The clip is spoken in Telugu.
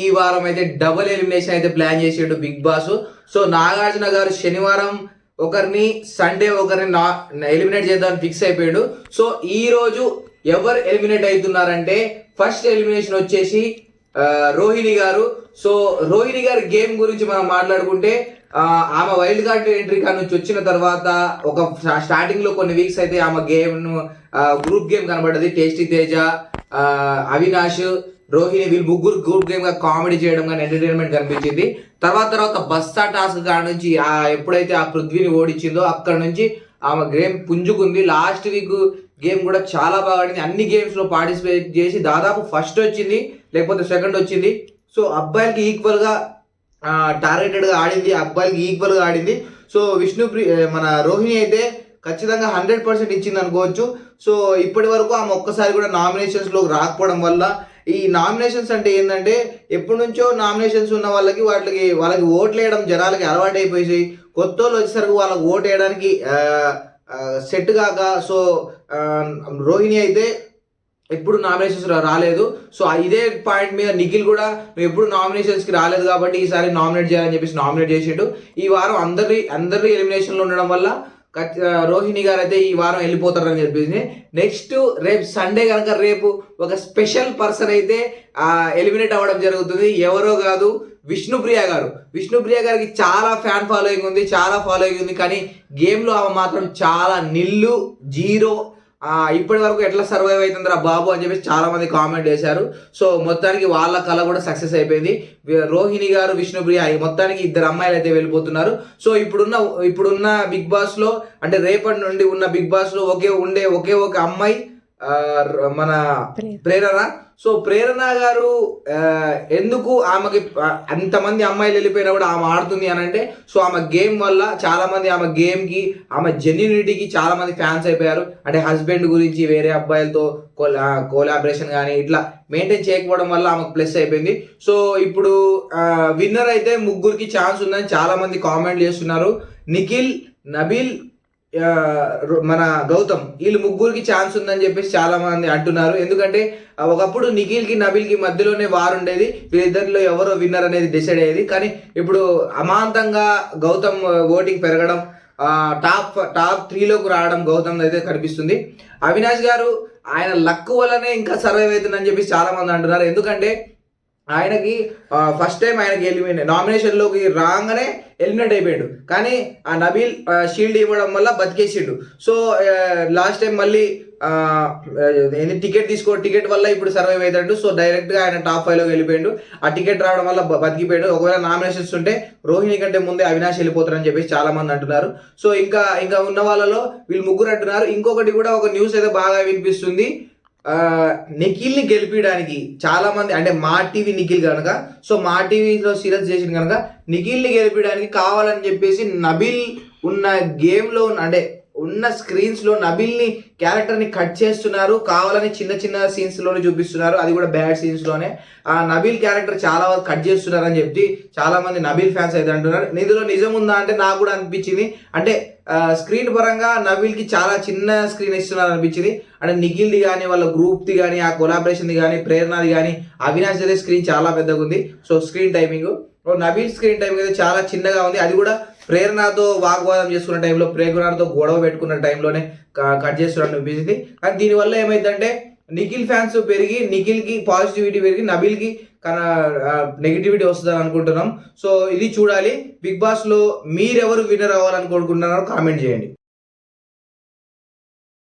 ఈ వారం అయితే డబుల్ ఎలిమినేషన్ అయితే ప్లాన్ చేసాడు Big Boss so Nagarjuna garu శనివారం ఒకరిని సండే ఒకరిని నా ఎలిమినేట్ చేద్దామని ఫిక్స్ అయిపోయాడు. సో ఈ రోజు ఎవరు ఎలిమినేట్ అవుతున్నారంటే ఫస్ట్ ఎలిమినేషన్ వచ్చేసి రోహిణి గారు. సో రోహిణి గారి గేమ్ గురించి మనం మాట్లాడుకుంటే ఆమె వైల్డ్ కార్డ్ ఎంట్రీ కాడ నుంచి వచ్చిన తర్వాత ఒక స్టార్టింగ్లో కొన్ని వీక్స్ అయితే ఆమె గేమ్ గ్రూప్ గేమ్ కనబడ్డది. టేస్టీ తేజ అవినాష్ రోహిణి వీళ్ళు ముగ్గురు గ్రూప్ గేమ్గా కామెడీ చేయడం కానీ ఎంటర్టైన్మెంట్ కనిపించింది. తర్వాత తర్వాత బస్తా టాస్క్ కాడ నుంచి ఆ ఎప్పుడైతే ఆ పృథ్వీని ఓడించిందో అక్కడ నుంచి ఆమె గేమ్ పుంజుకుంది. లాస్ట్ వీక్ గేమ్ కూడా చాలా బాగా ఆడింది. అన్ని గేమ్స్లో పార్టిసిపేట్ చేసి దాదాపు ఫస్ట్ వచ్చింది లేకపోతే సెకండ్ వచ్చింది. సో అబ్బాయిలకి ఈక్వల్గా టార్గెటెడ్గా ఆడింది. అబ్బాయిలకి ఈక్వల్గా ఆడింది. సో విష్ణుప్రి మన రోహిణి అయితే ఖచ్చితంగా హండ్రెడ్ పర్సెంట్ ఇచ్చింది అనుకోవచ్చు. సో ఇప్పటి వరకు ఆమె ఒక్కసారి కూడా నామినేషన్స్లో రాకపోవడం వల్ల ఈ నామినేషన్స్ అంటే ఏంటంటే ఎప్పటి నుంచో నామినేషన్స్ ఉన్న వాళ్ళకి వాటికి వాళ్ళకి ఓట్లు వేయడం జనాలకి అలవాటు అయిపోయి కొత్త వాళ్ళు వచ్చేసరికి వాళ్ళకి ఓటు వేయడానికి సెట్ కాక సో రోహిణి అయితే ఎప్పుడు నామినేషన్స్ రాలేదు. సో ఇదే పాయింట్ మీద నిఖిల్ కూడా నువ్వు ఎప్పుడు నామినేషన్స్కి రాలేదు కాబట్టి ఈసారి నామినేట్ చేయాలని చెప్పేసి నామినేట్ చేసిండు. ఈ వారం అందరి అందరి ఎలిమినేషన్లో ఉండడం వల్ల రోహిణి గారు అయితే ఈ వారం వెళ్ళిపోతారని చెప్పేసి. నెక్స్ట్ రేపు సండే కనుక రేపు ఒక స్పెషల్ పర్సన్ అయితే ఎలిమినేట్ అవ్వడం జరుగుతుంది. ఎవరో కాదు విష్ణుప్రియ గారు. విష్ణుప్రియ గారికి చాలా ఫ్యాన్ ఫాలోయింగ్ ఉంది చాలా ఫాలోయింగ్ ఉంది. కానీ గేమ్లో ఆమె మాత్రం చాలా నిల్లు జీరో ఇప్పటి వరకు ఎట్లా సర్వైవ్ అవుతుందిరా బాబు అని చెప్పేసి చాలా మంది కామెంట్ చేశారు సో మొత్తానికి వాళ్ళ కళ కూడా సక్సెస్ అయిపోయింది. రోహిణి గారు విష్ణుప్రియ మొత్తానికి ఇద్దరు అమ్మాయిలు అయితే వెళ్ళిపోతున్నారు. సో ఇప్పుడున్న ఇప్పుడున్న బిగ్ బాస్లో అంటే రేపటి నుండి ఉన్న బిగ్ బాస్లో ఒకే ఉండే ఒకే ఒక అమ్మాయి మన ప్రేరణ. సో ప్రేరణ గారు ఎందుకు ఆమెకి అంతమంది అమ్మాయిలు వెళ్ళిపోయినా కూడా ఆమె ఆడుతుంది అని అంటే సో ఆమె గేమ్ వల్ల చాలా మంది ఆమె గేమ్కి ఆమె జెన్యునిటీకి చాలా మంది ఫ్యాన్స్ అయిపోయారు. అంటే హస్బెండ్ గురించి వేరే అబ్బాయిలతో కోలాబరేషన్ కానీ ఇట్లా మెయింటైన్ చేయకపోవడం వల్ల ఆమెకు ప్లస్ అయిపోయింది. సో ఇప్పుడు విన్నర్ అయితే ముగ్గురికి ఛాన్స్ ఉందని చాలా మంది కామెంట్ చేస్తున్నారు. నిఖిల్ నబీల్ మన గౌతమ్ వీళ్ళు ముగ్గురికి ఛాన్స్ ఉందని చెప్పేసి చాలా మంది అంటున్నారు. ఎందుకంటే ఒకప్పుడు నిఖిల్కి కి మధ్యలోనే వారు ఉండేది. వీళ్ళిద్దరిలో ఎవరో విన్నర్ అనేది డిసైడ్ అయ్యేది. కానీ ఇప్పుడు అమాంతంగా గౌతమ్ ఓటింగ్ పెరగడం టాప్ టాప్ త్రీలోకి రావడం గౌతమ్ అయితే కనిపిస్తుంది. అవినాష్ గారు ఆయన లక్ వల్లనే ఇంకా సర్వైవ్ అవుతుందని చెప్పేసి చాలా మంది అంటున్నారు. ఎందుకంటే ఆయనకి ఫస్ట్ టైం ఆయనకి ఎలిమినేట్ నామినేషన్లోకి రాగానే ఎలిమినేట్ అయిపోయాడు. కానీ ఆ నబీల్ షీల్డ్ ఇవ్వడం వల్ల బతికేసిండు. సో లాస్ట్ టైం మళ్ళీ ఆ, ఏంది టికెట్ తీసుకో టికెట్ వల్ల ఇప్పుడు సర్వైవ్ అవుతాడు సో డైరెక్ట్గా ఆయన టాప్ ఫైవ్లో వెళ్ళిపోయాడు. ఆ టికెట్ రావడం వల్ల బతికిపోయాడు. ఒకవేళ నామినేషన్స్ ఉంటే రోహిణి కంటే ముందే అవినాష్ వెళ్ళిపోతారని చెప్పేసి చాలా మంది అంటున్నారు. సో ఇంకా ఇంకా ఉన్న వాళ్ళలో వీళ్ళు ముగ్గురు అంటున్నారు. ఇంకొకటి కూడా ఒక న్యూస్ అయితే బాగా వినిపిస్తుంది. నిఖిల్ని గెలిపించడానికి చాలామంది అంటే మా టీవీ నిఖిల్ కనుక సో మా టీవీలో సీరియస్ చేసిన కనుక నిఖిల్ని గెలిపించడానికి కావాలని చెప్పేసి నబిల్ ఉన్న గేమ్లో అంటే ఉన్న స్క్రీన్స్లో నబిల్ని క్యారెక్టర్ని కట్ చేస్తున్నారు. కావాలని చిన్న చిన్న సీన్స్లోనే చూపిస్తున్నారు. అది కూడా బ్యాడ్ సీన్స్లోనే. ఆ నబిల్ క్యారెక్టర్ చాలా వరకు కట్ చేస్తున్నారని చెప్పి చాలా మంది నబిల్ ఫ్యాన్స్ అయితే అంటున్నారు. ఇందులో నిజం ఉందా అంటే నాకు కూడా అనిపించింది. అంటే స్క్రీన్ పరంగా నవీల్కి చాలా చిన్న స్క్రీన్ ఇస్తున్నారు అనిపించింది అంటే నిఖిల్ది కానీ వాళ్ళ గ్రూప్ది కానీ ఆ కొలాబరేషన్ది కానీ ప్రేరణది కానీ అవినాష్ అయితే స్క్రీన్ చాలా పెద్దగా ఉంది. So screen timing Naveel screen timing అయితే చాలా చిన్నగా ఉంది. అది కూడా ప్రేరణతో వాగ్వాదం చేసుకున్న టైంలో ప్రేరణతో గొడవ పెట్టుకున్న టైంలోనే కట్ చేస్తున్నట్టు అనిపించింది. కానీ దీనివల్ల ఏమైందంటే నిఖిల్ ఫ్యాన్స్ పెరిగి నిఖిల్కి పాజిటివిటీ పెరిగి నబీల్కి నెగిటివిటీ వస్తుందని అనుకుంటున్నాం. సో ఇది చూడాలి. బిగ్ బాస్లో మీరెవరు విన్నర్ అవ్వాలనుకుంటున్నారో కామెంట్ చేయండి.